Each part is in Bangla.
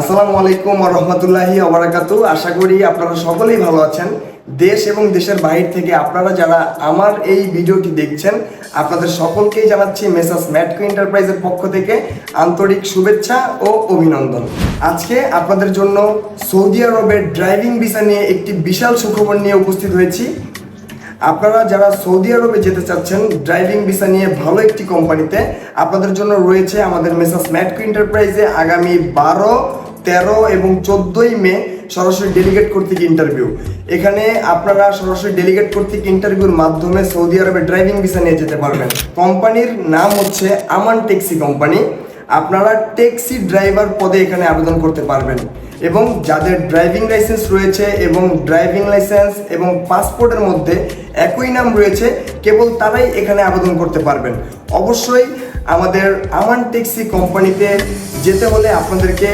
আসসালামু আলাইকুম রহমতুল্লাহি ওবরাকাতু আশা করি আপনারা সকলেই ভালো আছেন। দেশ এবং দেশের বাহির থেকে আপনারা যারা আমার এই ভিডিওটি দেখছেন, আপনাদের সকলকেই জানাচ্ছি মেসাস ম্যাটকো এন্টারপ্রাইজের পক্ষ থেকে আন্তরিক শুভেচ্ছা ও অভিনন্দন। আজকে আপনাদের জন্য সৌদি আরবের ড্রাইভিং ভিসা নিয়ে একটি বিশাল সুখবর নিয়ে উপস্থিত হয়েছি। আপনারা যারা সৌদি আরবে যেতে চাচ্ছেন, ড্রাইভিং ভিসা নিয়ে ভালো একটি কোম্পানিতে, আপনাদের জন্য রয়েছে আমাদের মেসাস ম্যাটকো এন্টারপ্রাইজে আগামী বারো তেরো এবং চোদ্দোই মে সরাসরি ডেলিগেট কর্তৃক ইন্টারভিউ এখানে আপনারা সরাসরি ডেলিগেট কর্তৃক ইন্টারভিউর মাধ্যমে সৌদি আরবে ড্রাইভিং ভিসা নিয়ে যেতে পারবেন। কোম্পানির নাম হচ্ছে আমান ট্যাক্সি কোম্পানি। আপনারা ট্যাক্সি ড্রাইভার পদে এখানে আবেদন করতে পারবেন এবং যাদের ড্রাইভিং লাইসেন্স রয়েছে এবং ড্রাইভিং লাইসেন্স এবং পাসপোর্টের মধ্যে একই নাম রয়েছে, কেবল তারাই এখানে আবেদন করতে পারবেন। অবশ্যই আমাদের আমান ট্যাক্সি কোম্পানিতে যেতে হলে আপনাদেরকে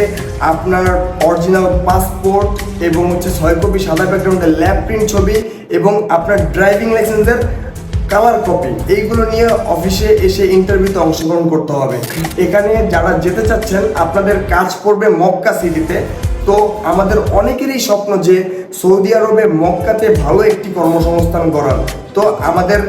আপনার অরিজিনাল পাসপোর্ট এবং হচ্ছে ছয় কপি সাদা ব্যাকগ্রাউন্ডের ল্যাব প্রিন্ট ছবি এবং আপনার ড্রাইভিং লাইসেন্সের কালার কপি এইগুলো নিয়ে অফিসে এসে ইন্টারভিউতে অংশগ্রহণ করতে হবে। এখানে যারা যেতে চাচ্ছেন, আপনাদের কাজ পড়বে মক্কা সিটিতে তো আমাদের অনেকেরই স্বপ্ন যে সৌদি আরবে মক্কাতে ভালো একটি কর্মসংস্থান করার তো আমাদের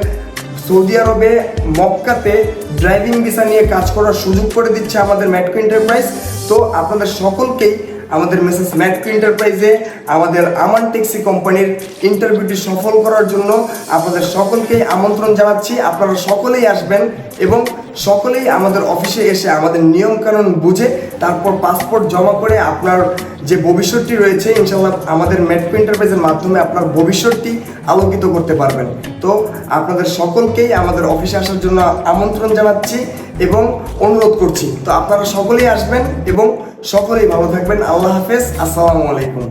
সৌদি আরবে মক্কাতে ড্রাইভিং ভিসা নিয়ে কাজ করার সুযোগ করে দিচ্ছে আমাদের ম্যাটকো এন্টারপ্রাইজ তো আপনাদের সকলকেই আমাদের মেসেস ম্যাটকো এন্টারপ্রাইজে আমাদের আমান ট্যাক্সি কোম্পানির ইন্টারভিউটি সফল করার জন্য আপনাদের সকলকেই আমন্ত্রণ জানাচ্ছি। আপনারা সকলেই আসবেন এবং সকলেই আমাদের অফিসে এসে আমাদের নিয়মকানুন বুঝে তারপর পাসপোর্ট জমা করে আপনার যে ভবিষ্যৎটি রয়েছে ইনশাল্লাহ আমাদের মেটকো এন্টারপ্রাইজের মাধ্যমে আপনার ভবিষ্যৎটি আলোকিত করতে পারবেন। তো আপনাদের সকলকেই আমাদের অফিসে আসার জন্য আমন্ত্রণ জানাচ্ছি এবং অনুরোধ করছি। তো আপনারা সকলেই আসবেন এবং সকলেই ভালো থাকবেন। আল্লাহ হাফেজ। আসসালামু আলাইকুম।